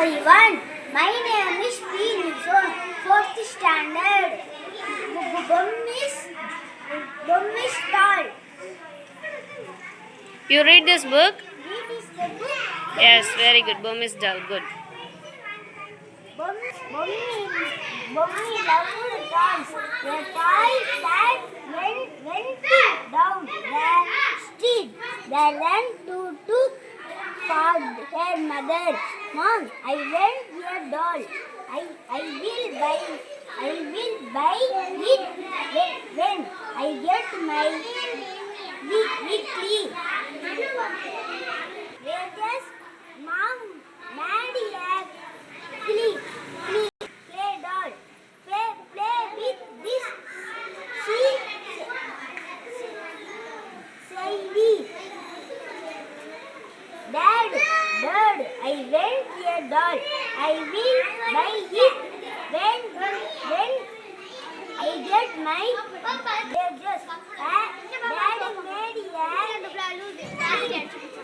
everyone. My name is P. Nison, fourth standard. Bum is bum is tall. You read this book? Read the book. Yes, very good. Bum is dull. Good. Bum bum is bum dance. The toy that went went down the street. The ran to took for her mother. Mom, I want your doll. I I will buy I will buy it when, when I get my week, weekly wages. Mom, Daddy, please, please play doll. Play play with this. She say we. Dad, Dad, I want your doll. I will buy it when when I get my wages.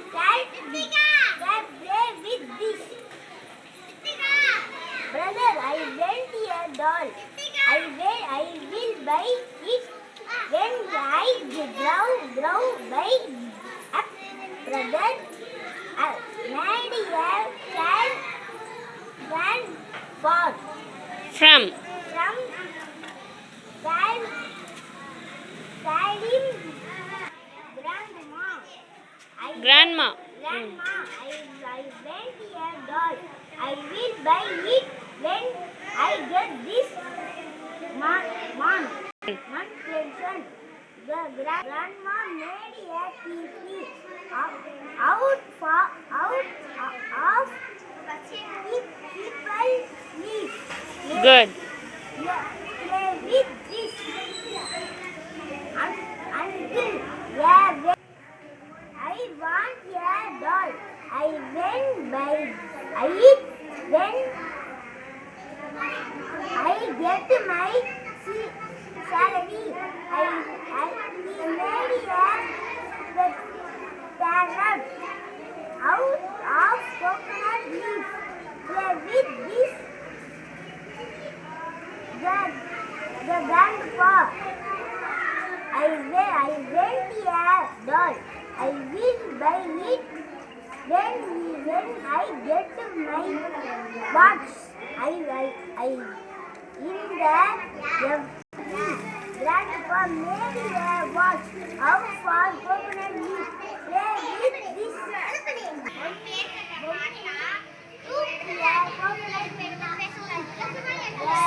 Dad, made a cat that play with this. Brother, I want your doll. I will I will buy it when I grow grow by up. Brother, From. from Grandma. Grandma. Grandma, I, I a doll. I will buy it when I get this month. month. Month pension. The gra- grandma made a TV out, out, uh, for, out of people sleep. Good. Play with this until yeah, I want a doll. I went by when I get my sa- salary. I I he made a out of. With this the the. I doll. I will buy it when when I get my watch. I I I in the let the millionaire watch how far coconut leaves play with this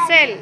sell.